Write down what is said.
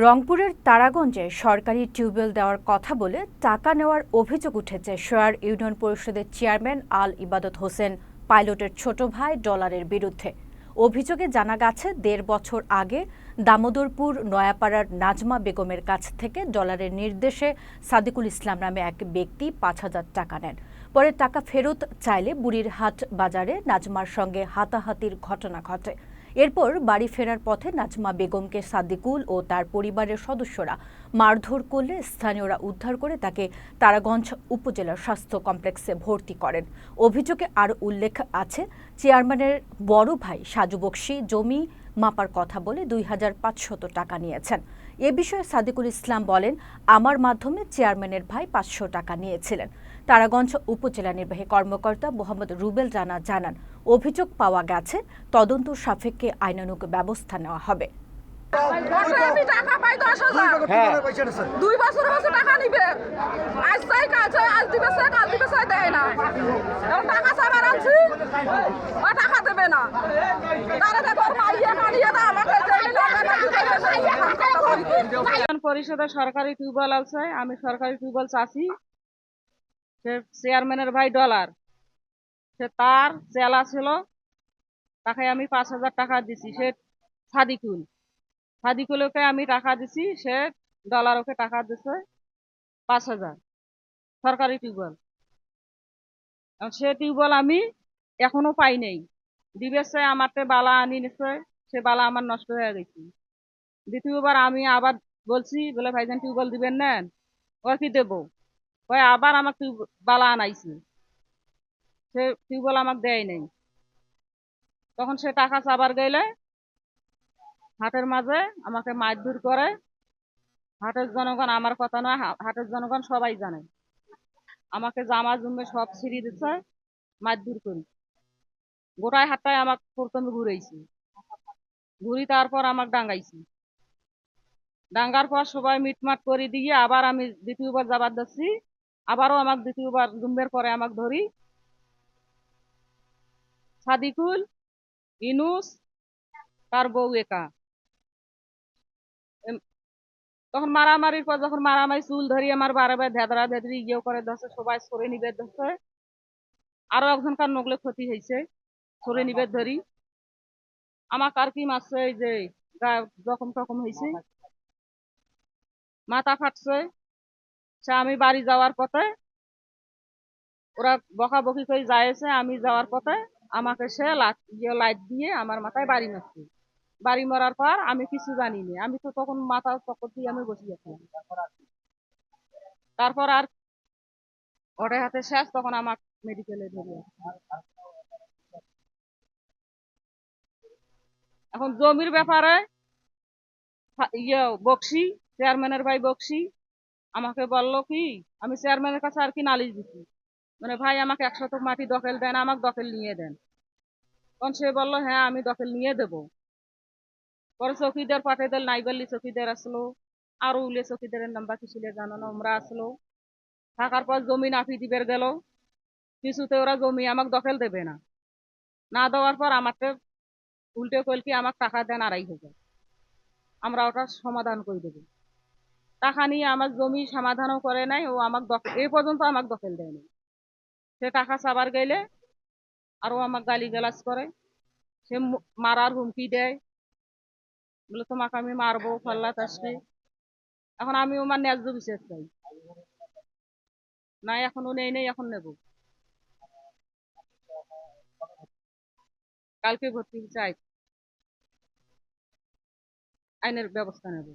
রংপুরের তারাগঞ্জে সরকারি টিউবওয়েল দেওয়ার কথা বলে টাকা নেওয়ার অভিযোগ উঠেছে শোয়ার ইউনিয়ন পরিষদের চেয়ারম্যান আল ইবাদত হোসেন, পাইলটের ছোট ভাই ডলারের বিরুদ্ধে। অভিযোগে জানা গেছে, দেড় বছর আগে দামোদরপুর নয়াপাড়ার নাজমা বেগমের কাছ থেকে ডলারের নির্দেশে সাদিকুল ইসলাম নামে এক ব্যক্তি পাঁচ হাজার টাকা নেন। পরে টাকা ফেরত চাইলে বুড়ির হাট বাজারে নাজমার সঙ্গে হাতাহাতির ঘটনা ঘটে। এরপর বাড়ি ফেরার পথে নাজমা বেগমকে সাদিকুল ও তার পরিবারের সদস্যরা মারধর করলে স্থানীয়রা উদ্ধার করে তাকে তারাগঞ্জ উপজেলার স্বাস্থ্য কমপ্লেক্সে ভর্তি করেন। অভিযোগে আরও উল্লেখ আছে, চেয়ারম্যানের বড় ভাই সাজু বক্সি জমি মাপার কথা বলে দুই হাজার পাঁচশত টাকা নিয়েছেন। এ বিষয়ে সাদিকুল ইসলাম বলেন আমার মাধ্যমে চেয়ারম্যানের ভাই পাঁচশো টাকা নিয়েছিলেন। তারাগঞ্জ উপজেলা নির্বাহী কর্মকর্তা মোহাম্মদ রুবেল রানা জানান অভিযোগ পাওয়া গেছে তদন্ত সাপেক্ষে আইনানুগ ব্যবস্থা নেওয়া হবে। আমি টাকা পাই দশ হাজার। দুই বছর হচ্ছে টাকা নিবে। আজ চাই কাজ হয়, আজ দিবে কাল দিবে সে দেয় না এখন টাকা চাবার আনছি ও টাকা দেবে না তারা দেখো ওর মাইয়ে মানিয়ে না আমাকে জেলে নেবে না, দিবে না, মাইয়ে কথা বলি। পরিষদের সরকারি টিউবওয়েল আছে, আমি সরকারি টিউবওয়েল চাষি। সে চেয়ারম্যানের ভাই ডলার। সে তার চেলা ছিল, তাকে আমি পাঁচ হাজার টাকা দিছি। সে সাদিকুল। সাদিকুলকে আমি টাকা দিছি, সে ডলার ওকে টাকা দিছে পাঁচ হাজার। সরকারি টিউবওয়েল। সে টিউবওয়েল আমি এখনও পাই নাই। দিবেছে আমারতে বালা আনি নিছে, সে বালা আমার নষ্ট হয়ে গেছে। দ্বিতীয়বার আমি আবার বলছি, বলে ভাইজান টিউবওয়েল দিবেন নেন ওর কি দেবো? ওই আবার আমার টিউব, বালা আনাইছে। সে টিউবওয়েল আমাকে দেয় নাই। তখন সে টাকা চাবার গেলে হাটের মাঝে আমাকে মারধর করে। হাটের জনগণ আমার কথা নয় হাটের জনগণ সবাই জানে। আমাকে জামা জুমে সব ছিঁড়ি দিচ্ছে মারধর করি। গোটায় হাতটায় আমাকে প্রথমে ঘুরেছি ঘুরি তারপর আমাকে ডাঙ্গাইছি। ডাঙ্গার পর সবাই মিটমাট করে দিয়ে আবার আমি দ্বিতীয়বার যাবার দিচ্ছি আবারও আমাকে দ্বিতীয়বার জুম্বের পরে আমাকে ধরি। সাদিকুল, ইনুস, তার বউ একা। তখন মারামারির পর যখন মারামারি চুল ধরি, আমার বারে বারে ধেদরা ধেদরি ইয়ে করে ধরছে, সবাই সরে নিবে ধরছে। আরও একজনকার নগলে ক্ষতি হয়েছে সরে নিবে ধরি। আমাকে আর কি মারছে, এই যে জখম টখম হয়েছে মাথা ফাটছে আমি বাড়ি যাওয়ার পথে, ওরা বকাবকি করে যাইছে, আমি যাওয়ার পথে আমাকে সে ইয়ে লাইট দিয়ে আমার মাথায় বাড়ি মারছে বাড়ি মারার পর আমি কিছু জানিনি আমি তো তখন মাথা চক্কর দিয়ে আমি বসে গেছিলাম। তারপর আর ওটার হাতে শেষ, তখন আমার মেডিকেলে ধরে এখন জমির ব্যাপারে ইয়ে বক্সি চেয়ারম্যানের ভাই বক্সি আমাকে বলল কি, আমি চেয়ারম্যানের কাছে আর কি নালিশ দিচ্ছি মানে ভাই আমাকে এক শতক মাটি দখল দেন, আমাকে দখল নিয়ে দেন। তখন সে বলল হ্যাঁ আমি দখল নিয়ে দেবো। পরে চকিদার দিল, নাইবাল্লি চকিদার আসলো, আরও উলে চকিদারের নাম্বার কি ছিল, জানো না আমরা আসলো। থাকার পর জমি নাফি দিবের গেল। কিছুতে ওরা জমি আমাকে দখল দেবে না। না দেওয়ার পর আমাকে উল্টে কলকি আমাকে টাকা দেন, আড়াই হাজার। আমরা ওটা সমাধান করে দেবো? টাকা নিয়ে আমার জমি সমাধানও করে নাই, ও আমাকে এই পর্যন্ত আমাকে দখল দেয় নাই। সে টাকা চাবার গেলে আরও আমাকে গালি গালাজ করে, সে মারার হুমকি দেয়। বলে, তোমাকে আমি মারবো ফাল্লাত আসবে এখন আমি আমার ন্যায্য বিচার চাই। না এখনও নেই নেই, এখন নেব। কালকে ভর্তি চাই। আইনের ব্যবস্থা নেব।